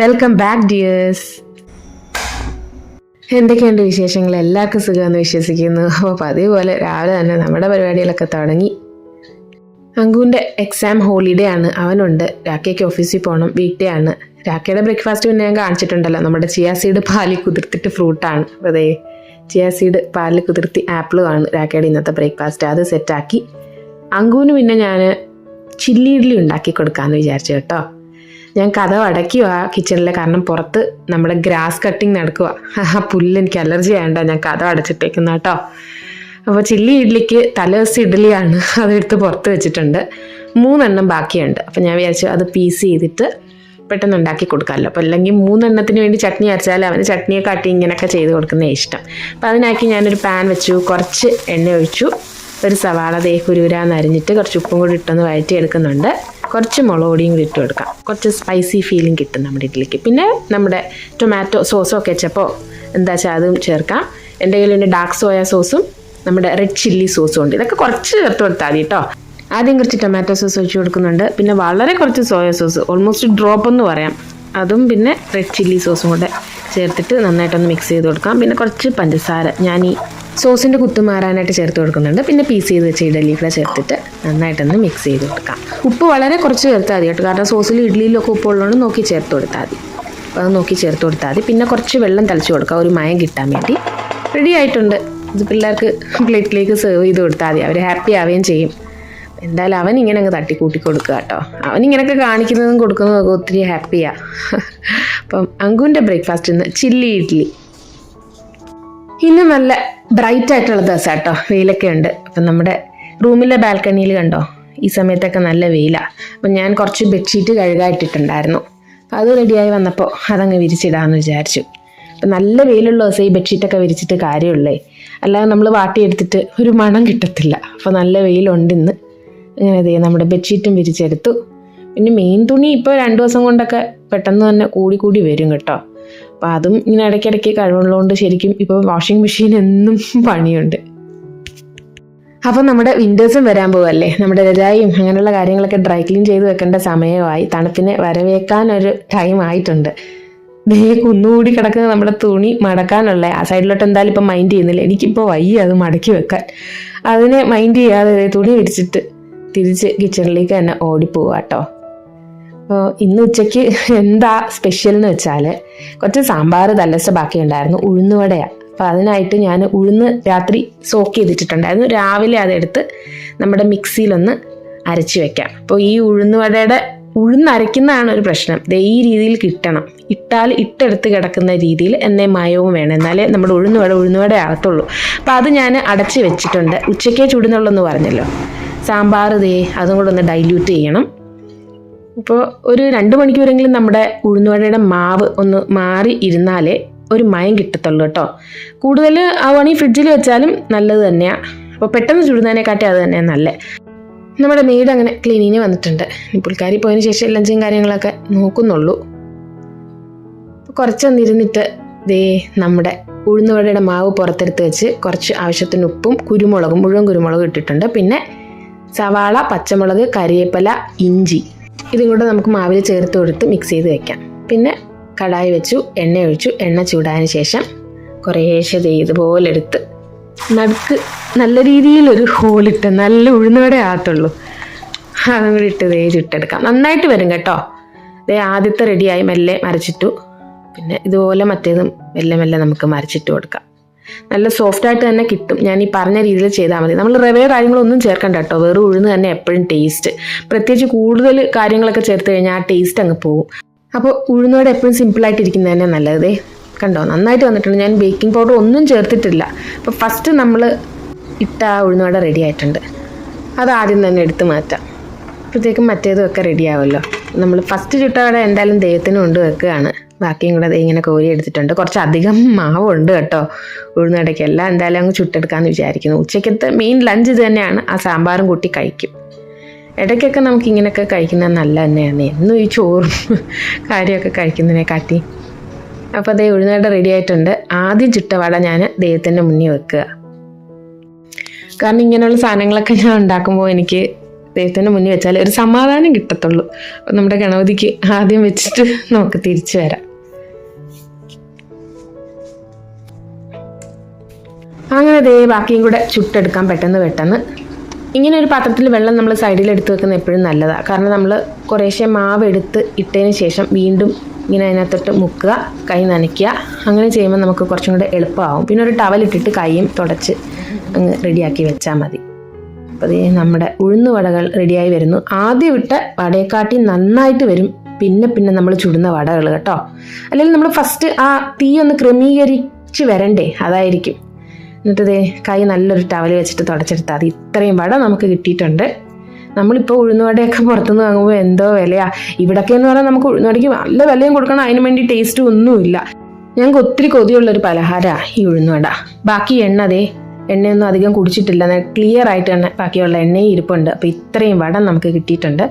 Welcome back dears എന്തൊക്കെയുണ്ട് വിശേഷങ്ങൾ? എല്ലാവർക്കും സുഖമെന്ന് വിശ്വസിക്കുന്നു. അപ്പോൾ അതേപോലെ രാവിലെ തന്നെ നമ്മുടെ പരിപാടികളൊക്കെ തുടങ്ങി. അങ്കുവിന്റെ എക്സാം ഹോളിഡേ ആണ്. അവനുണ്ട്. രാക്കയ്ക്ക് ഓഫീസിൽ പോകണം ഡേ ആണ്. രാക്കയുടെ ബ്രേക്ക്ഫാസ്റ്റ് പിന്നെ ഞാൻ കാണിച്ചിട്ടുണ്ടല്ലോ. നമ്മുടെ ചിയാ സീഡ് പാലിൽ കുതിർത്തിട്ട് ഫ്രൂട്ടാണ് അതേ ചിയാ സീഡ് പാലിൽ കുതിർത്തി ആപ്പിളുമാണ് രാക്കയുടെ ഇന്നത്തെ ബ്രേക്ക്ഫാസ്റ്റ് അത് സെറ്റാക്കി അങ്കുവിന് പിന്നെ ഞാൻ ചില്ലി ഇഡ്ഡലി ഉണ്ടാക്കി കൊടുക്കാമെന്ന് വിചാരിച്ചു കേട്ടോ. ഞാൻ കഥ അടയ്ക്കുക കിച്ചണിൽ കാരണം പുറത്ത് നമ്മുടെ ഗ്രാസ് കട്ടിങ് നടക്കുക. ആ പുല്ല് എനിക്ക് അലർജി ആയണ്ട ഞാൻ കഥ അടച്ചിട്ടേക്കുന്ന കേട്ടോ. അപ്പോൾ ചില്ലി ഇഡ്ലിക്ക് തലേദിവസം ഇഡ്ഡലിയാണ് അതെടുത്ത് പുറത്ത് വെച്ചിട്ടുണ്ട്. മൂന്നെണ്ണം ബാക്കിയുണ്ട്. അപ്പോൾ ഞാൻ വിചാരിച്ചു അത് പീസ് ചെയ്തിട്ട് പെട്ടെന്ന് ഉണ്ടാക്കി കൊടുക്കാമല്ലോ. അപ്പോൾ അല്ലെങ്കിൽ മൂന്നെണ്ണത്തിന് വേണ്ടി ചട്നി അരച്ചാൽ അവന് ചട്നിയെ കാട്ടി ഇങ്ങനെയൊക്കെ ചെയ്ത് കൊടുക്കുന്നേ ഇഷ്ടം. അപ്പോൾ അതിനാക്കി ഞാനൊരു പാൻ വെച്ചു. കുറച്ച് എണ്ണ ഒഴിച്ചു. ഒരു സവാള ദേ കുരുകുരാന്ന് അരിഞ്ഞിട്ട് കുറച്ച് ഉപ്പും കൂടി ഇട്ടൊന്ന് വഴറ്റി എടുക്കുന്നുണ്ട് കുറച്ച് മുളക് പൊടിയും കൂടി ഇട്ട് കൊടുക്കാം. കുറച്ച് സ്പൈസി ഫീലിംഗ് കിട്ടും നമ്മുടെ ഇഡ്ഡലിക്ക് പിന്നെ നമ്മുടെ ടൊമാറ്റോ സോസോ കെച്ചപ്പോ എന്താ വെച്ചാൽ അതും ചേർക്കാം. എന്റെ ഡാർക്ക് സോയ സോസും നമ്മുടെ റെഡ് ചില്ലി സോസും ഉണ്ട്. ഇതൊക്കെ കുറച്ച് ചേർത്ത് കൊടുത്താൽ മതി കേട്ടോ ആദ്യം കുറച്ച് ടൊമാറ്റോ സോസ് ഒഴിച്ച് കൊടുക്കുന്നുണ്ട്. പിന്നെ വളരെ കുറച്ച് സോയ സോസ് ഓൾമോസ്റ്റ് ഡ്രോപ്പ് എന്ന് പറയാം. അതും പിന്നെ റെഡ് ചില്ലി സോസും കൂടെ ചേർത്തിട്ട് നന്നായിട്ടൊന്ന് മിക്സ് ചെയ്ത് കൊടുക്കാം. പിന്നെ കുറച്ച് പഞ്ചസാര. ഞാൻ ഈ സോസിന്റെ കുത്ത് മാറാനായിട്ട് ചേർത്ത് കൊടുക്കുന്നുണ്ട്. പിന്നെ പീസ് ചെയ്ത് വെച്ച ഇഡലി കൂടെ ചേർത്തിട്ട് നന്നായിട്ടൊന്ന് മിക്സ് ചെയ്ത് കൊടുക്കാം. ഉപ്പ് വളരെ കുറച്ച് ചേർത്താൽ മതി കേട്ടോ. കാരണം സോസിൽ ഇഡ്ഡലിയിലൊക്കെ ഉപ്പ് ഉള്ളതുകൊണ്ട് നോക്കി ചേർത്ത് കൊടുത്താൽ മതി. അപ്പോൾ അത് നോക്കി ചേർത്ത് കൊടുത്താൽ മതി. പിന്നെ കുറച്ച് വെള്ളം തളിച്ച് കൊടുക്കാം. ഒരു മയം കിട്ടാൻ വേണ്ടി. റെഡി ആയിട്ടുണ്ട്. ഇത് പിള്ളേർക്ക് പ്ലേറ്റിലേക്ക് സെർവ് ചെയ്ത് കൊടുത്താൽ മതി. അവർ ഹാപ്പി ആവുകയും ചെയ്യും. എന്തായാലും അവൻ ഇങ്ങനെ അങ്ങ് തട്ടിക്കൂട്ടി കൊടുക്കുക കേട്ടോ. അവൻ ഇങ്ങനെയൊക്കെ കാണിക്കുന്നതും കൊടുക്കുന്നതും ഒക്കെ ഒത്തിരി ഹാപ്പിയാണ് അപ്പം അങ്കുവിന്റെ ബ്രേക്ക്ഫാസ്റ്റ് ഇന്ന് ചില്ലി ഇഡ്ഡലി. ഇന്ന് നല്ല ബ്രൈറ്റ് ആയിട്ടുള്ള ദിവസം കേട്ടോ വെയിലൊക്കെ ഉണ്ട്. അപ്പം നമ്മുടെ റൂമിലെ ബാൽക്കണിയിൽ കണ്ടോ? ഈ സമയത്തൊക്കെ നല്ല വെയിലാണ് അപ്പം ഞാൻ കുറച്ച് ബെഡ്ഷീറ്റ് കഴുകായിട്ടിട്ടുണ്ടായിരുന്നു. അത് റെഡിയായി വന്നപ്പോൾ അതങ്ങ് വിരിച്ചിടാമെന്ന് വിചാരിച്ചു. അപ്പം നല്ല വെയിലുള്ള ദിവസം ഈ ബെഡ്ഷീറ്റൊക്കെ വിരിച്ചിട്ട് കാര്യമുള്ളേ. അല്ലാതെ നമ്മൾ വാട്ടിയെടുത്തിട്ട് ഒരു മണം കിട്ടത്തില്ല. അപ്പോൾ നല്ല വെയിലുണ്ട് ഇന്ന്. ഇങ്ങനെ ദേ നമ്മുടെ ബെഡ്ഷീറ്റും വിരിച്ചെടുത്തു. പിന്നെ മെയിൻ തുണി ഇപ്പോൾ രണ്ട് ദിവസം കൊണ്ടൊക്കെ പെട്ടെന്ന് തന്നെ കൂടി കൂടി വരും കേട്ടോ. അപ്പോൾ അതും ഇങ്ങനെ ഇടയ്ക്കിടയ്ക്ക് കഴിവുള്ളതുകൊണ്ട് ശരിക്കും ഇപ്പോൾ വാഷിംഗ് മെഷീൻ എന്നും പണിയുണ്ട്. അപ്പോൾ നമ്മുടെ വിൻഡേഴ്സും വരാൻ പോവല്ലേ? നമ്മുടെ രജായും അങ്ങനെയുള്ള കാര്യങ്ങളൊക്കെ ഡ്രൈ ക്ലീൻ ചെയ്ത് വെക്കേണ്ട സമയമായി. തണുപ്പിനെ വരവേക്കാൻ ഒരു ടൈം ആയിട്ടുണ്ട്. ദേ കുന്നുകൂടി കിടക്കുന്ന നമ്മുടെ തുണി മടക്കാനുള്ള ആ സൈഡിലോട്ട് എന്തായാലും ഇപ്പം മൈൻഡ് ചെയ്യുന്നില്ല. എനിക്കിപ്പോൾ വയ്യ അത് മടക്കി വെക്കാൻ. അതിനെ മൈൻഡ് ചെയ്യാതെ തുണി വിരിച്ചിട്ട് തിരിച്ച് കിച്ചണിലേക്ക് തന്നെ ഓടിപ്പോവാട്ടോ അപ്പോൾ ഇന്ന് ഉച്ചയ്ക്ക് എന്താ സ്പെഷ്യൽ എന്ന് വെച്ചാൽ കുറച്ച് സാമ്പാർ തല്ലസ് ബാക്കി ഉണ്ടായിരുന്നു ഉഴുന്നുവടയാണ് അപ്പോൾ അതിനായിട്ട് ഞാൻ ഉഴുന്ന് രാത്രി സോക്ക് ചെയ്തിട്ടുണ്ടായിരുന്നു രാവിലെ അതെടുത്ത് നമ്മുടെ മിക്സിയിലൊന്ന് അരച്ച് വെക്കാം. അപ്പോൾ ഈ ഉഴുന്നുവടയുടെ ഉഴുന്നരയ്ക്കുന്നതാണ് ഒരു പ്രശ്നം. ദേ ഈ രീതിയിൽ കിട്ടണം. ഇട്ടാൽ ഇട്ടെടുത്ത് കിടക്കുന്ന രീതിയിൽ എന്നേ മയവും വേണം. എന്നാലേ നമ്മുടെ ഉഴുന്നുവട ഉഴുന്നുവട ആകത്തുള്ളൂ. അപ്പോൾ അത് ഞാൻ അടച്ച് വെച്ചിട്ടുണ്ട്. ഉച്ചയ്ക്കേ ചുടുന്നുള്ളൂ എന്ന് പറഞ്ഞല്ലോ. സാമ്പാർ ദേ അതും കൂടെ ഒന്ന് ഡൈല്യൂട്ട് ചെയ്യണം. ഇപ്പോൾ ഒരു രണ്ട് മണിക്കൂറെങ്കിലും നമ്മുടെ ഉഴുന്നുവടയുടെ മാവ് ഒന്ന് മാറി ഇരുന്നാലേ ഒരു മയം കിട്ടത്തുള്ളൂ കേട്ടോ. കൂടുതൽ ആവുകയാണെങ്കിൽ ഫ്രിഡ്ജിൽ വെച്ചാലും നല്ലത് തന്നെയാണ് അപ്പോൾ പെട്ടെന്ന് ചുടുന്നതിനെക്കാട്ടി അത് തന്നെയാണ് നല്ലത് നമ്മുടെ മെയ്ഡ് അങ്ങനെ ക്ലീനിങ്ങിന് വന്നിട്ടുണ്ട്. പുൽക്കാരി പോയതിന് ശേഷം ലഞ്ചും കാര്യങ്ങളൊക്കെ നോക്കുന്നുള്ളൂ. കുറച്ചൊന്ന് ഇരുന്നിട്ട് ദേ നമ്മുടെ ഉഴുന്നുവടയുടെ മാവ് പുറത്തെടുത്ത് വെച്ച് കുറച്ച് ആവശ്യത്തിന് ഉപ്പും കുരുമുളകും മുഴുവൻ കുരുമുളകും ഇട്ടിട്ടുണ്ട്. പിന്നെ സവാള പച്ചമുളക് കരിവേപ്പില ഇഞ്ചി. ഇതും കൂടെ നമുക്ക് മാവിൽ ചേർത്ത് കൊടുത്ത് മിക്സ് ചെയ്ത് വെക്കാം. പിന്നെ കടായി വെച്ചു എണ്ണ ഒഴിച്ചു എണ്ണ ചൂടായതിന് ശേഷം കുറേശ്ശെ ഇതുപോലെ എടുത്ത് നടുക്ക് നല്ല രീതിയിലൊരു ഹോളിട്ട് നല്ല ഉഴുന്നവിടെ ആകത്തുള്ളൂ. അതും കൂടി ഇട്ട് ദേ ചുട്ടെടുക്കാം. നന്നായിട്ട് വരും കേട്ടോ. ദേ ആദ്യത്തെ റെഡിയായി മെല്ലെ മരച്ചിട്ടു. പിന്നെ ഇതുപോലെ മറ്റേതും മെല്ലെ മെല്ലെ നമുക്ക് മരച്ചിട്ട് കൊടുക്കാം. നല്ല സോഫ്റ്റ് ആയിട്ട് തന്നെ കിട്ടും. ഞാൻ ഈ പറഞ്ഞ രീതിയിൽ ചെയ്താൽ മതി. നമ്മൾ റവയോ കാര്യങ്ങളൊന്നും ചേർക്കണ്ട കേട്ടോ വെറും ഉഴുന്ന് തന്നെ എപ്പോഴും ടേസ്റ്റ് പ്രത്യേകിച്ച് കൂടുതൽ കാര്യങ്ങളൊക്കെ ചേർത്ത് കഴിഞ്ഞാൽ ആ ടേസ്റ്റ് അങ്ങ് പോകും. അപ്പോൾ ഉഴുന്നോടെ എപ്പോഴും സിമ്പിളായിട്ട് ഇരിക്കുന്നത് തന്നെ നല്ലതേ കണ്ടോ? നന്നായിട്ട് വന്നിട്ടുണ്ട്. ഞാൻ ബേക്കിംഗ് പൗഡർ ഒന്നും ചേർത്തിട്ടില്ല. അപ്പോൾ ഫസ്റ്റ് നമ്മൾ ഇട്ട ആ ഉഴുന്നോടെ റെഡി ആയിട്ടുണ്ട്. അത് ആദ്യം തന്നെ എടുത്ത് മാറ്റാം. അപ്പോഴത്തേക്കും മറ്റേതും ഒക്കെ റെഡിയാവുമല്ലോ നമ്മൾ ഫസ്റ്റ് ചുട്ടവിടെ എന്തായാലും ദൈവത്തിന് കൊണ്ട് വെക്കുകയാണ്. ബാക്കിയും കൂടെ ഇങ്ങനെ കോരി എടുത്തിട്ടുണ്ട്. കുറച്ച് അധികം മാവുണ്ട് കേട്ടോ. ഉഴുന്നിടയ്ക്ക് എല്ലാം എന്തായാലും അങ്ങ് ചുട്ടെടുക്കാമെന്ന് വിചാരിക്കുന്നു. ഉച്ചയ്ക്കത്തെ മെയിൻ ലഞ്ച് തന്നെയാണ്. ആ സാമ്പാറും കൂട്ടി കഴിക്കും. ഇടയ്ക്കൊക്കെ നമുക്ക് ഇങ്ങനെയൊക്കെ കഴിക്കുന്നത് നല്ല തന്നെയാണ്. എന്നും ഈ ചോറും കാര്യമൊക്കെ കഴിക്കുന്നതിനെ കാട്ടി അപ്പോൾ അതേ ഉഴുന്നട റെഡി ആയിട്ടുണ്ട്. ആദ്യം ചുട്ട വട ഞാൻ ദൈവത്തിന്റെ മുന്നിൽ വെക്കുക. കാരണം ഇങ്ങനെയുള്ള സാധനങ്ങളൊക്കെ ഞാൻ ഉണ്ടാക്കുമ്പോൾ എനിക്ക് ദൈവത്തിന്റെ മുന്നിൽ വെച്ചാൽ ഒരു സമാധാനം കിട്ടത്തുള്ളൂ. അപ്പം നമ്മുടെ ഗണപതിക്ക് ആദ്യം വെച്ചിട്ട് നമുക്ക് തിരിച്ചു വരാം. ദേ ബാക്കിയും കൂടെ ചുട്ടെടുക്കാൻ പെട്ടെന്ന് പെട്ടെന്ന്. ഇങ്ങനെ ഒരു പാത്രത്തിൽ വെള്ളം നമ്മൾ സൈഡിൽ എടുത്ത് വെക്കുന്നത് എപ്പോഴും നല്ലതാണ് കാരണം നമ്മൾ കുറേശ്ശെ മാവ് എടുത്ത് ഇട്ടതിന് ശേഷം വീണ്ടും ഇങ്ങനെ അതിനകത്തോട്ട് മുക്കുക കൈ നനയ്ക്കുക. അങ്ങനെ ചെയ്യുമ്പോൾ നമുക്ക് കുറച്ചും കൂടെ എളുപ്പമാകും പിന്നെ ഒരു ടവൽ ഇട്ടിട്ട് കൈയും തുടച്ച് അങ്ങ് റെഡിയാക്കി വെച്ചാൽ മതി. അപ്പോൾ ഇതേ നമ്മുടെ ഉഴുന്ന് വടകൾ റെഡിയായി വരുന്നു. ആദ്യം ഇട്ട വടയെക്കാട്ടി നന്നായിട്ട് വരും. പിന്നെ പിന്നെ നമ്മൾ ചുടുന്ന വടകൾ കേട്ടോ. അല്ലെങ്കിൽ നമ്മൾ ഫസ്റ്റ് ആ തീ ഒന്ന് ക്രമീകരിച്ച് വരണ്ടേ? അതായിരിക്കും. എന്നിട്ട് ദേ കൈ നല്ലൊരു ടവൽ വെച്ചിട്ട് തുടച്ചെടുത്താൽ മതി. ഇത്രയും വട നമുക്ക് കിട്ടിയിട്ടുണ്ട്. നമ്മളിപ്പോൾ ഉഴുന്നുവടയൊക്കെ പുറത്തുനിന്ന് വാങ്ങുമ്പോൾ എന്തോ വിലയാ. ഇവിടൊക്കെ എന്ന് പറഞ്ഞാൽ നമുക്ക് ഉഴുന്നുവടയ്ക്ക് നല്ല വിലയും കൊടുക്കണം അതിന് വേണ്ടി ടേസ്റ്റ് ഒന്നുമില്ല. ഞങ്ങൾക്ക് ഒത്തിരി കൊതിയുള്ള ഒരു പലഹാരമാണ് ഈ ഉഴുന്നുവട ബാക്കി എണ്ണ അതേ എണ്ണയൊന്നും അധികം കുടിച്ചിട്ടില്ല. ക്ലിയർ ആയിട്ട് തന്നെ ബാക്കിയുള്ള എണ്ണയും ഇരിപ്പുണ്ട്. അപ്പോൾ ഇത്രയും വട നമുക്ക് കിട്ടിയിട്ടുണ്ട്.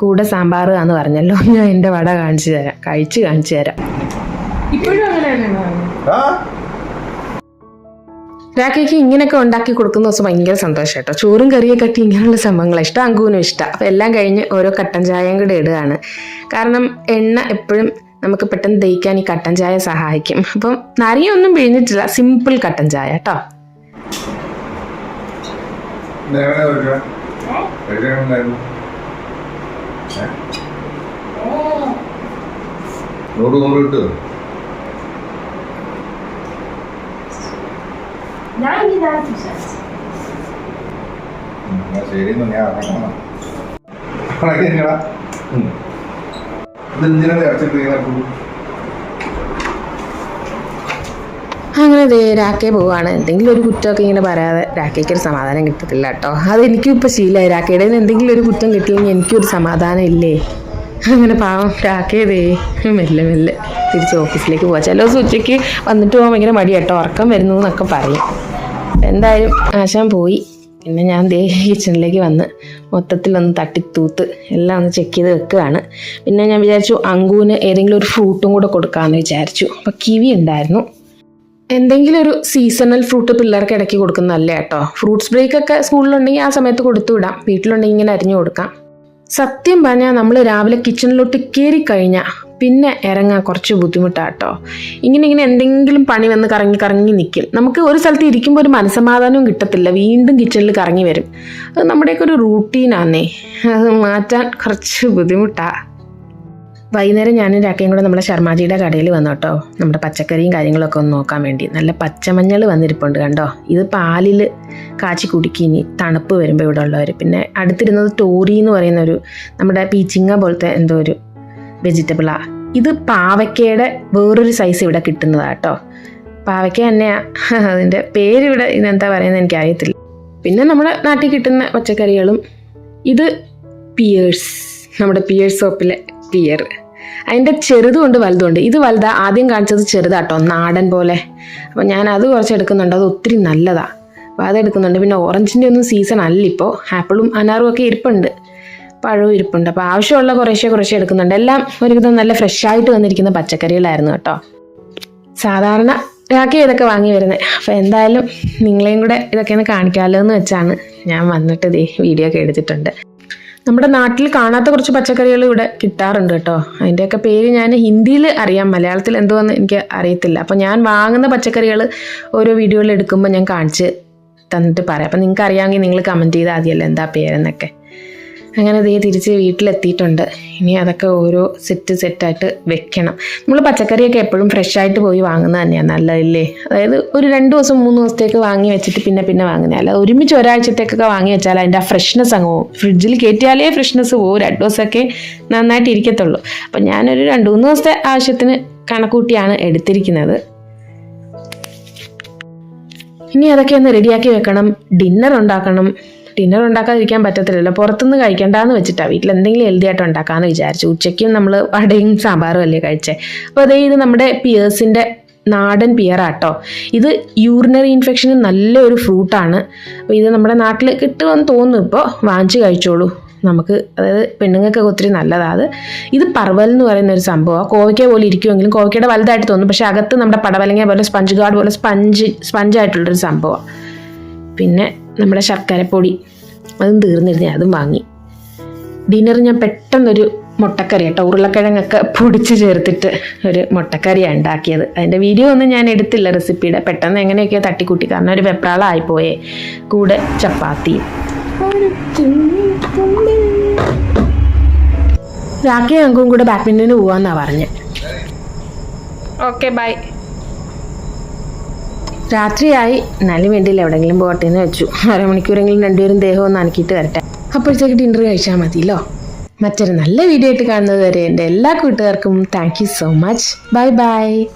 കൂടെ സാമ്പാർ എന്ന് പറഞ്ഞല്ലോ. ഞാൻ എന്റെ വട കാണിച്ചു തരാം. കഴിച്ച് കാണിച്ചു തരാം. ഇപ്പോഴും അങ്ങനെ ആ രാഖയ്ക്ക് ഇങ്ങനെയൊക്കെ ഉണ്ടാക്കി കൊടുക്കുന്ന ദിവസം ഭയങ്കര സന്തോഷം കേട്ടോ. ചോറും കറിയൊക്കെ കട്ടി ഇങ്ങനെയുള്ള സംഭവങ്ങളാണ് ഇഷ്ടം അങ്കുവിനും ഇഷ്ടം. അപ്പം എല്ലാം കഴിഞ്ഞ് ഓരോ കട്ടൻ ചായയും കൂടെ ഇടുകയാണ്. കാരണം എണ്ണ എപ്പോഴും നമുക്ക് പെട്ടെന്ന് ദഹിക്കാൻ ഈ കട്ടൻ ചായ സഹായിക്കും. അപ്പം നരിയൊന്നും പിഴിഞ്ഞിട്ടില്ല. സിമ്പിൾ കട്ടൻ ചായ കേട്ടോ. ഓ. നൂറ് കിട്ടുമോ ശരി ഞാൻ. ഇതെന്തിനാണ് ഇങ്ങനെ അങ്ങനെ ദേ രാക്കേ പോവാണ്. എന്തെങ്കിലും ഒരു കുറ്റമൊക്കെ ഇങ്ങനെ പറയാതെ രാക്കയ്ക്ക് ഒരു സമാധാനം കിട്ടത്തില്ല കേട്ടോ. അതെനിക്കും ഇപ്പോൾ ശീലമായി രാക്കയുടെ കയ്യിൽ എന്തെങ്കിലും ഒരു കുറ്റം കിട്ടിയെങ്കിൽ എനിക്കൊരു സമാധാനം ഇല്ലേ? അങ്ങനെ പാവം രാക്കേ ദേ മെല്ലെ മെല്ലെ. തിരിച്ച് ഓഫീസിലേക്ക് പോവാം. ചില ദിവസം ഉച്ചയ്ക്ക് വന്നിട്ട് പോകാൻ ഭയങ്കര മടി കേട്ടോ ഉറക്കം വരുന്നു എന്നൊക്കെ പറയും. എന്തായാലും ആശാൻ പോയി. പിന്നെ ഞാൻ ദേ കിച്ചണിലേക്ക് വന്ന് മൊത്തത്തിലൊന്ന് തട്ടിത്തൂത്ത് എല്ലാം ഒന്ന് ചെക്ക് ചെയ്ത് വെക്കുകയാണ്. പിന്നെ ഞാൻ വിചാരിച്ചു അങ്കുവിന് ഏതെങ്കിലും ഒരു ഫ്രൂട്ടും കൂടെ കൊടുക്കാമെന്ന് വിചാരിച്ചു. അപ്പോൾ കിവി ഉണ്ടായിരുന്നു. എന്തെങ്കിലും ഒരു സീസണൽ ഫ്രൂട്ട് പിള്ളേർക്ക് ഇടയ്ക്ക് കൊടുക്കുന്നതല്ല കേട്ടോ ഫ്രൂട്ട്സ് ബ്രേക്ക് ഒക്കെ സ്കൂളിലുണ്ടെങ്കിൽ ആ സമയത്ത് കൊടുത്തു വിടാം. വീട്ടിലുണ്ടെങ്കിൽ ഇങ്ങനെ അരിഞ്ഞു കൊടുക്കാം. സത്യം പറഞ്ഞാൽ നമ്മൾ രാവിലെ കിച്ചണിലോട്ട് കയറി കഴിഞ്ഞാൽ പിന്നെ ഇറങ്ങാൻ കുറച്ച് ബുദ്ധിമുട്ടാട്ടോ. ഇങ്ങനെ ഇങ്ങനെ എന്തെങ്കിലും പണി വന്ന് കറങ്ങി കറങ്ങി നിൽക്കും നമുക്ക് ഒരു സ്ഥലത്ത് ഇരിക്കുമ്പോൾ ഒരു മനസ്സമാധാനവും കിട്ടത്തില്ല. വീണ്ടും കിച്ചണിൽ കറങ്ങി വരും. അത് നമ്മുടെയൊക്കെ ഒരു റൂട്ടീനാന്നേ. അത് മാറ്റാൻ കുറച്ച് ബുദ്ധിമുട്ടാണ് വൈകുന്നേരം ഞാനും രാക്കയും കൂടെ നമ്മുടെ ശർമാജിയുടെ കടയിൽ വന്നു കേട്ടോ നമ്മുടെ പച്ചക്കറിയും കാര്യങ്ങളൊക്കെ ഒന്ന് നോക്കാൻ വേണ്ടി. നല്ല പച്ചമഞ്ഞൾ വന്നിരിപ്പുണ്ട് കണ്ടോ? ഇത് പാലിൽ കാച്ചി കുടിക്കി ഇനി തണുപ്പ് വരുമ്പോൾ ഇവിടെ ഉള്ളവർ പിന്നെ അടുത്തിരുന്നത് ടോറി എന്ന് പറയുന്ന ഒരു നമ്മുടെ പീച്ചിങ്ങ പോലത്തെ എന്തോ ഒരു വെജിറ്റബിളാണ് ഇത് പാവയ്ക്കയുടെ വേറൊരു സൈസ് ഇവിടെ കിട്ടുന്നതാണ് കേട്ടോ പാവയ്ക്ക തന്നെയാ. അതിന്റെ പേരിവിടെ ഇതെന്താ പറയുന്നത് എനിക്കറിയത്തില്ല. പിന്നെ നമ്മുടെ നാട്ടിൽ കിട്ടുന്ന പച്ചക്കറികളും ഇത് പിയേഴ്സ് നമ്മുടെ പിയേഴ്സ് സോപ്പിലെ പിയർ അതിന്റെ ചെറുതുണ്ട് വലുതുണ്ട് ഇത് വലുതാ. ആദ്യം കാണിച്ചത് ചെറുതാട്ടോ നാടൻ പോലെ. അപ്പോൾ ഞാൻ അത് കുറച്ച് എടുക്കുന്നുണ്ട്. അത് ഒത്തിരി നല്ലതാണ് അപ്പോൾ അത് എടുക്കുന്നുണ്ട്. പിന്നെ ഓറഞ്ചിന്റെ ഒന്നും സീസൺ അല്ല ഇപ്പോൾ ആപ്പിളും അനാറും ഒക്കെ ഇരിപ്പുണ്ട്. പഴവും ഇരിപ്പുണ്ട്. അപ്പോൾ ആവശ്യമുള്ള കുറേശ്ശെ കുറേശ്ശെ എടുക്കുന്നുണ്ട്. എല്ലാം ഒരുവിധം നല്ല ഫ്രഷായിട്ട് വന്നിരിക്കുന്ന പച്ചക്കറികളായിരുന്നു കേട്ടോ. സാധാരണ രാക്കി ഇതൊക്കെ വാങ്ങി വരുന്നത് അപ്പോൾ എന്തായാലും നിങ്ങളെയും കൂടെ ഇതൊക്കെ ഒന്ന് കാണിക്കാമല്ലോ എന്ന് വെച്ചാണ് ഞാൻ വന്നിട്ട് ഇതേ വീഡിയോ ഒക്കെ എടുത്തിട്ടുണ്ട്. നമ്മുടെ നാട്ടിൽ കാണാത്ത കുറച്ച് പച്ചക്കറികൾ ഇവിടെ കിട്ടാറുണ്ട് കേട്ടോ. അതിന്റെയൊക്കെ പേര് ഞാൻ ഹിന്ദിയിൽ അറിയാം. മലയാളത്തിൽ എന്തോന്ന് എനിക്ക് അറിയത്തില്ല. അപ്പോൾ ഞാൻ വാങ്ങുന്ന പച്ചക്കറികൾ ഓരോ വീഡിയോയിൽ എടുക്കുമ്പോൾ ഞാൻ കാണിച്ച് തന്നിട്ട് പറയാം. അപ്പോൾ നിങ്ങൾക്ക് അറിയാമെങ്കിൽ നിങ്ങൾ കമന്റ് ചെയ്താൽ മതിയല്ലോ എന്താ പേരെന്നൊക്കെ. അങ്ങനെ ദേ തിരിച്ച് വീട്ടിലെത്തിയിട്ടുണ്ട്. ഇനി അതൊക്കെ ഓരോ സെറ്റ് സെറ്റായിട്ട് വെക്കണം. നമ്മൾ പച്ചക്കറിയൊക്കെ എപ്പോഴും ഫ്രഷ് ആയിട്ട് പോയി വാങ്ങുന്നത് തന്നെയാണ് നല്ലതല്ലേ? അതായത് ഒരു രണ്ട് ദിവസം മൂന്ന് ദിവസത്തേക്ക് വാങ്ങി വെച്ചിട്ട് പിന്നെ പിന്നെ വാങ്ങുന്നത് അല്ല ഒരുമിച്ച് ഒരാഴ്ചത്തേക്കൊക്കെ വാങ്ങി വെച്ചാൽ അതിന്റെ ആ ഫ്രഷ്നെസ് അങ്ങ് പോകും ഫ്രിഡ്ജിൽ കയറ്റിയാലേ ഫ്രഷ്നെസ് പോകും രണ്ട് ദിവസമൊക്കെ നന്നായിട്ട് ഇരിക്കത്തുള്ളൂ. അപ്പം ഞാനൊരു രണ്ട് മൂന്ന് ദിവസത്തെ ആവശ്യത്തിന് കണക്കൂട്ടിയാണ് എടുത്തിരിക്കുന്നത്. ഇനി അതൊക്കെ ഒന്ന് റെഡിയാക്കി വെക്കണം. ഡിന്നർ ഉണ്ടാക്കണം. ഡിന്നർ ഉണ്ടാക്കാതിരിക്കാൻ പറ്റത്തില്ലല്ലോ. പുറത്തുനിന്ന് കഴിക്കണ്ടെന്ന് വെച്ചിട്ടാണ് വീട്ടിൽ എന്തെങ്കിലും ഹെൽത്തി ആയിട്ട് ഉണ്ടാക്കാമെന്ന് വിചാരിച്ചു. ഉച്ചയ്ക്കും നമ്മൾ വടയും സാമ്പാറും അല്ലേ കഴിച്ചേ. അപ്പോൾ അതേ ഇത് നമ്മുടെ പിയേഴ്സിന്റെ നാടൻ പിയറാട്ടോ. ഇത് യൂറിനറി ഇൻഫെക്ഷന് നല്ലൊരു ഫ്രൂട്ടാണ് അപ്പോൾ ഇത് നമ്മുടെ നാട്ടിൽ കിട്ടുമെന്ന് തോന്നുന്നു. ഇപ്പോൾ വാങ്ങിച്ച് കഴിച്ചോളൂ. നമുക്ക് അതായത് പെണ്ണുങ്ങൾക്കൊക്കെ ഒത്തിരി നല്ലതാണ് അത്. ഇത് പർവൽ എന്ന് പറയുന്ന ഒരു സംഭവമാണ് കോവയ്ക്ക പോലെ ഇരിക്കുമെങ്കിലും കോവയ്ക്കയുടെ വലുതായിട്ട് തോന്നും പക്ഷേ അകത്ത് നമ്മുടെ പടവലങ്ങ പോലെ സ്പഞ്ച് ഗാർഡ് പോലെ സ്പഞ്ച് സ്പഞ്ചായിട്ടുള്ളൊരു സംഭവമാണ് പിന്നെ നമ്മുടെ ശർക്കരപ്പൊടി. അതും തീർന്നിരുന്നേ അതും വാങ്ങി. ഡിന്നർ ഞാൻ പെട്ടെന്നൊരു മുട്ടക്കറി കേട്ടോ ഉരുളക്കിഴങ്ങൊക്കെ പൊടിച്ച് ചേർത്തിട്ട് ഒരു മുട്ടക്കറിയാണ് ഉണ്ടാക്കിയത്. അതിന്റെ വീഡിയോ ഒന്നും ഞാൻ എടുത്തില്ല റെസിപ്പിയുടെ പെട്ടെന്ന് എങ്ങനെയൊക്കെയോ തട്ടിക്കൂട്ടി. കാരണം ഒരു വെപ്രാളായിപ്പോയേ കൂടെ ചപ്പാത്തിയും. രാഖി അങ്കും കൂടെ ബാഡ്മിന്റന് പോവാന്നാ പറഞ്ഞത് ഓക്കെ ബൈ രാത്രിയായി. എന്നാലും വേണ്ടിയില്ല എവിടെയെങ്കിലും പോകട്ടെ എന്ന് വെച്ചു. അരമണിക്കൂറെങ്കിലും രണ്ടുപേരും ദേഹം ഒന്ന് അനക്കിയിട്ട് വരട്ടെ. അപ്പോഴത്തേക്ക് ഡിന്നർ കഴിച്ചാൽ മതിയല്ലോ? മറ്റൊരു നല്ല വീഡിയോ ആയിട്ട് കാണുന്നത് വരെ എന്റെ എല്ലാ കൂട്ടുകാർക്കും thank you so much bye bye